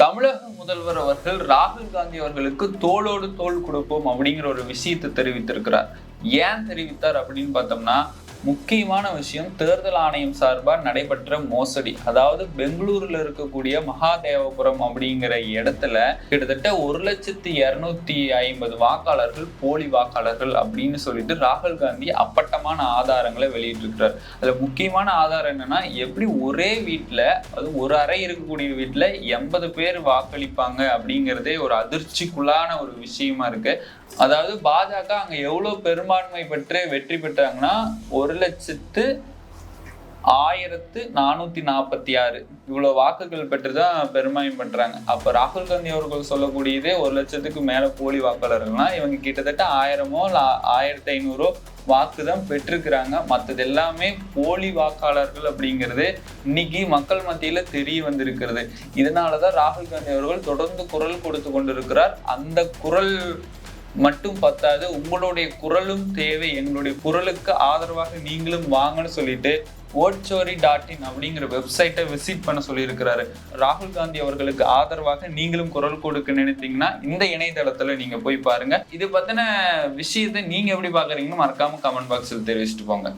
தமிழக முதல்வர் அவர்கள் ராகுல் காந்தி அவர்களுக்கு தோளோடு தோள் கொடுப்போம் அப்படிங்கிற ஒரு விஷயத்தை தெரிவித்திருக்கிறார். ஏன் தெரிவித்தார் அப்படின்னு பார்த்தோம்னா முக்கியமான விஷயம் தேர்தல் ஆணையம் சார்பாக நடைபெற்ற மோசடி. அதாவது பெங்களூரில் இருக்கக்கூடிய மகாதேவபுரம் அப்படிங்கிற இடத்துல கிட்டத்தட்ட ஒரு லட்சத்தி இரநூத்தி ஐம்பது வாக்காளர்கள் போலி வாக்காளர்கள் அப்படின்னு சொல்லிட்டு ராகுல் காந்தி அப்பட்டமான ஆதாரங்களை வெளியிட்டிருக்கிறார். அதில் முக்கியமான ஆதாரம் என்னன்னா எப்படி ஒரே வீட்டில் அது ஒரு அறை இருக்கக்கூடிய வீட்டில் எண்பது பேர் வாக்களிப்பாங்க அப்படிங்கிறதே ஒரு அதிர்ச்சிக்குள்ளான ஒரு விஷயமா இருக்கு. அதாவது பாஜக அங்கே எவ்வளோ பெரும்பான்மை பெற்று வெற்றி பெற்றாங்கன்னா ஒரு ஒரு லட்சத்து ஆயிரத்து நானூத்தி நாற்பத்தி ஆறு. இவ்வளவு வாக்குகள் பெற்று தான் பெரும்பான்மை பண்றாங்க. அப்ப ராகுல் காந்தி அவர்கள் சொல்லக்கூடியதே ஒரு லட்சத்துக்கு மேல போலி வாக்காளர்கள்னா இவங்க கிட்டத்தட்ட ஆயிரமோ ஆயிரத்தி ஐநூறோ வாக்கு தான் பெற்றிருக்கிறாங்க. மற்றது எல்லாமே போலி வாக்காளர்கள் அப்படிங்கிறது இன்னைக்கு மக்கள் மத்தியில தெரிய வந்திருக்கிறது. இதனாலதான் ராகுல் காந்தி அவர்கள் தொடர்ந்து குரல் கொடுத்து கொண்டிருக்கிறார். அந்த குரல் மட்டும் பத்தாது உங்களுடைய குரலும் தேவை. எங்களுடைய குரலுக்கு ஆதரவாக நீங்களும் வாங்கன்னு சொல்லிட்டு ஓட்சோரி டாட் இன் அப்படிங்கிற வெப்சைட்டை விசிட் பண்ண சொல்லியிருக்கிறாரு. ராகுல் காந்தி அவர்களுக்கு ஆதரவாக நீங்களும் குரல் கொடுக்க நினைத்தீங்கன்னா இந்த இணையதளத்தில் நீங்கள் போய் பாருங்கள் இது பற்றின விஷயத்தை நீங்கள் எப்படி பார்க்குறீங்கன்னு மறக்காமல் கமெண்ட் பாக்ஸில் தெரிவிச்சுட்டு போங்க.